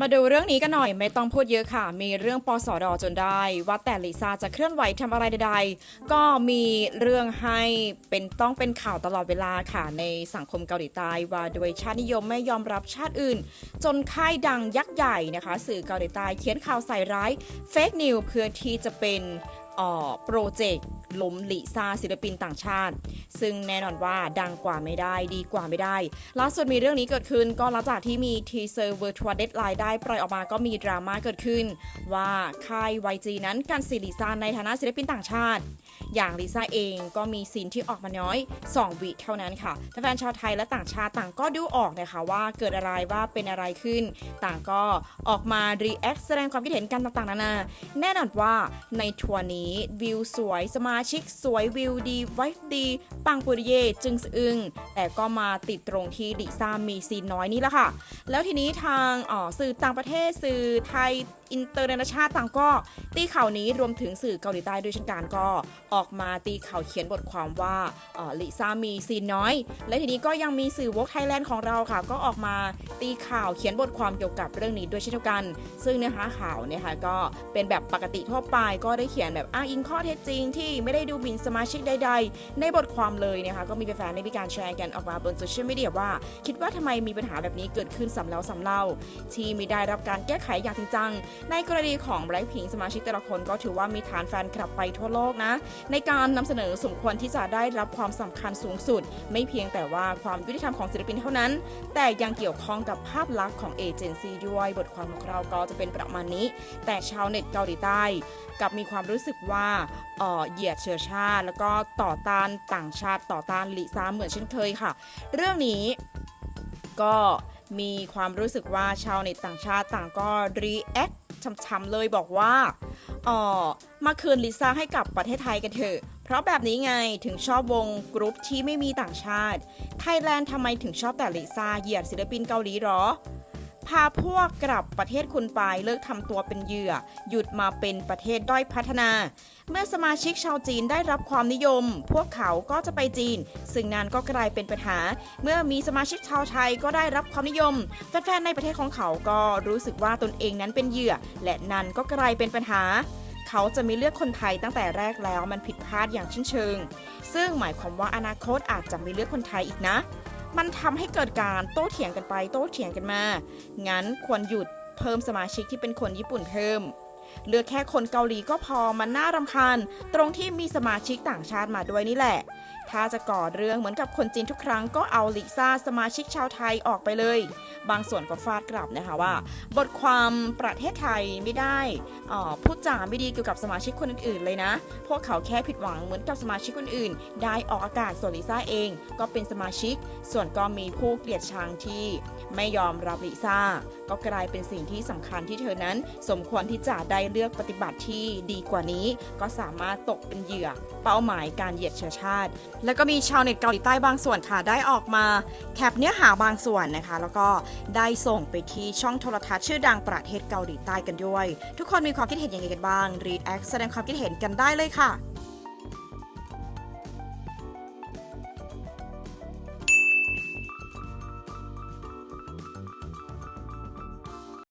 มาดูเรื่องนี้กันหน่อยไม่ต้องพูดเยอะค่ะ มีเรื่องปสดจนได้ ว่าแต่ลิซ่าจะเคลื่อนไหวทำอะไรใดๆ ก็มีเรื่องให้เป็นต้องเป็นข่าวตลอดเวลาค่ะในสังคมเกาหลีใต้ว่าโดยชาตินิยมไม่ยอมรับชาติอื่น จนค่ายดังยักษ์ใหญ่นะคะ สื่อเกาหลีใต้เขียนข่าวใส่ร้ายเฟกนิวเพื่อที่จะเป็นออโปรเจกต์ ล้มลิซ่าศิลปินต่างชาติ ซึ่งแน่นอนว่าดังกว่าไม่ได้ดีกว่าไม่ได้ ล่าสุดมีเรื่องนี้เกิดขึ้นก็หลังจากที่มีทีเซอร์ Virtual Deadline ได้ปล่อยออกมาก็มีดราม่าเกิดขึ้น ว่าค่าย YG นั้นกันซีลิซ่าในฐานะศิลปินต่างชาติ อย่างลิซ่าเองก็มีซีนที่ออกมาน้อย 2 วิเท่านั้นค่ะแฟนชาวไทยและต่างชาติต่างก็ดูออกนะคะว่าเกิดอะไรว่าเป็นอะไรขึ้น ต่างก็ออกมารีแอคแสดงความคิดเห็นกันต่างๆนานาแน่นอนว่าในทัวร์นี้วิวสวยสมาชิกสวยวิวดีไวฟ์ดี ปังปุริเยจึงสะอึง แต่ก็มาติดตรงที่ลิซ่ามีซีนน้อยนี่แหละค่ะ แล้วทีนี้ทางอ่อสื่อต่างประเทศสื่อไทยอินเตอร์นานชาติต่างก็ตีข่าวนี้รวมถึงสื่อเกาหลีใต้ด้วยเช่นกันก็ออกมาตีข่าวเขียนบทความว่าอ่อลิซ่ามีซีนน้อย และทีนี้ก็ยังมีสื่อวกไทยแลนด์ของเราค่ะ ก็ออกมาตีข่าวเขียนบทความเกี่ยวกับเรื่องนี้ด้วยเช่นเดียวกัน ซึ่งเนื้อหาข่าวเนี่ยค่ะก็เป็นแบบปกติทั่วไปก็ได้เขียนแบบอ้างอิงข้อเท็จจริงที่ไม่ได้ดูหมิ่นสมาชิกใด ๆ ในบทความเลยนะคะก็มีแฟนๆได้มีการแชร์กันออกมาบนโซเชียลมีเดียว่า คิดว่าทำไมมีปัญหาแบบนี้เกิดขึ้นซ้ำแล้วซ้ำเล่า ที่ไม่ได้รับการแก้ไขอย่างจริงจัง ในกรณีของไบรท์พิงสมาชิกแต่ละคนก็ถือว่ามีฐานแฟนคลับไปทั่วโลกนะ ในการนำเสนอสมควรที่จะได้รับความสำคัญสูงสุด ไม่เพียงแต่ว่าความยุติธรรมของศิลปินเท่านั้น แต่ยังเกี่ยวข้องกับภาพลักษณ์ของเอเจนซี่ด้วยบทความของเราก็จะเป็นประมาณนี้ แต่ชาวเน็ตเกาหลีใต้กับมีความรู้สึกว่าเอ่อเหยียดเชื้อชาติ แล้วก็ต่อต้านต่างชาติต่อต้านลิซ่าเหมือนเช่นเคยค่ะ เรื่องนี้ก็มีความรู้สึกว่าชาวเน็ตต่างชาติต่างก็รีแอคช้ำๆเลยบอกว่าอ๋อมาคืนลิซ่าให้กับประเทศไทยกันเถอะ เพราะแบบนี้ไงถึงชอบวงกรุ๊ปที่ไม่มีต่างชาติ ไทยแลนด์ทำไมถึงชอบแต่ลิซ่าเหยียดศิลปินเกาหลีหรอ พาพวกกลับประเทศคุณไปเลิกทำตัวเป็นเหยื่อ หยุดมาเป็นประเทศด้อยพัฒนา เมื่อสมาชิกชาวจีนได้รับความนิยม พวกเขาก็จะไปจีน ซึ่งนั้นก็กลายเป็นปัญหา เมื่อมีสมาชิกชาวไทยก็ได้รับความนิยม แฟนๆในประเทศของเขาก็รู้สึกว่าตนเองนั้นเป็นเหยื่อ และนั่นก็กลายเป็นปัญหาเขาจะไม่เลือกคนไทยตั้งแต่แรกแล้วมันผิดพลาดอย่างชิ้นเชิง ซึ่งหมายความว่าอนาคตอาจจะไม่เลือกคนไทยอีกนะ มันทำให้เกิดการโต้เถียงกันไป โต้เถียงกันมา งั้นควรหยุดเพิ่มสมาชิกที่เป็นคนญี่ปุ่นเพิ่ม เลือกแค่คนเกาหลีก็พอมันน่ารำคาญ ตรงที่มีสมาชิกต่างชาติมาด้วยนี่แหละถ้าจะก่อเรื่องเหมือนกับคนจีนทุกครั้งก็เอาลิซ่าสมาชิกชาวไทยออกไปเลย บางส่วนก็ฟาดกลับนะคะว่า บทความประเทศไทยไม่ได้พูดจาไม่ดีเกี่ยวกับสมาชิกคนอื่นๆเลยนะ พวกเขาแค่ผิดหวังเหมือนกับสมาชิกคนอื่น ได้ออกอากาศส่วนลิซ่าเองก็เป็นสมาชิก ส่วนก็มีผู้เกลียดชังที่ไม่ยอมรับลิซ่าก็กลายเป็นสิ่งที่สำคัญที่เธอนั้น สมควรที่จะได้เลือกปฏิบัติที่ดีกว่านี้ ก็สามารถตกเป็นเหยื่อ เป้าหมายการเหยียดเชื้อชาติ แล้วก็มีชาวเน็ตเกาหลีใต้บางส่วนค่ะ ได้ออกมาแคปเนื้อหาบางส่วนนะคะ แล้วก็ได้ส่งไปที่ช่องโทรทัศน์ชื่อดังประเทศเกาหลีใต้กันด้วย ทุกคนมีความคิดเห็นยังไงกันบ้างรีแอคแสดงความคิดเห็นกันได้เลยค่ะ